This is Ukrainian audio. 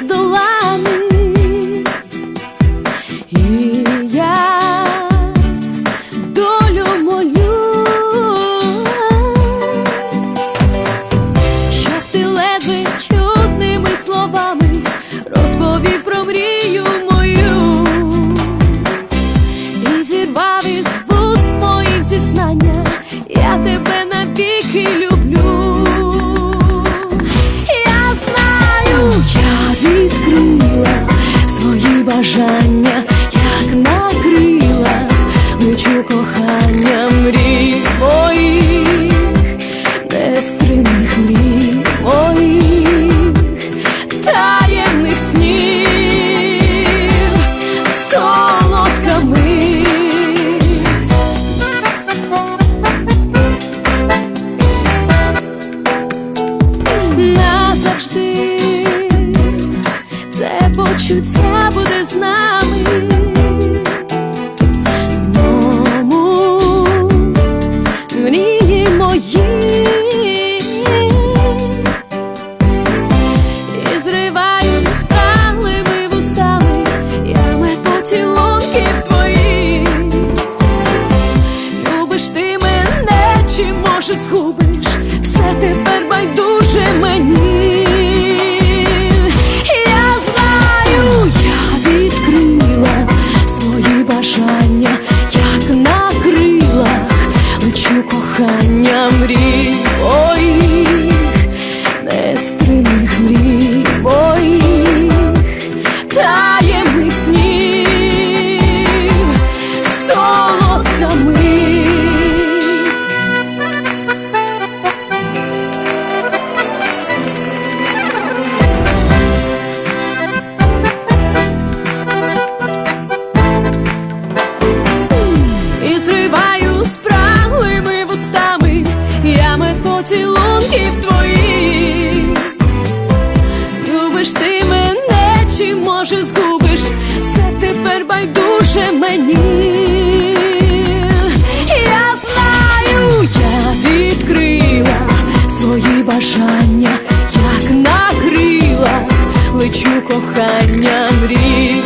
здолани. Ти мене, чи може згубиш, все тепер байдуже бажання, як на крилах лечу кохання мрій мені. Я знаю, я відкрила свої бажання, як накрила, лечу кохання мрій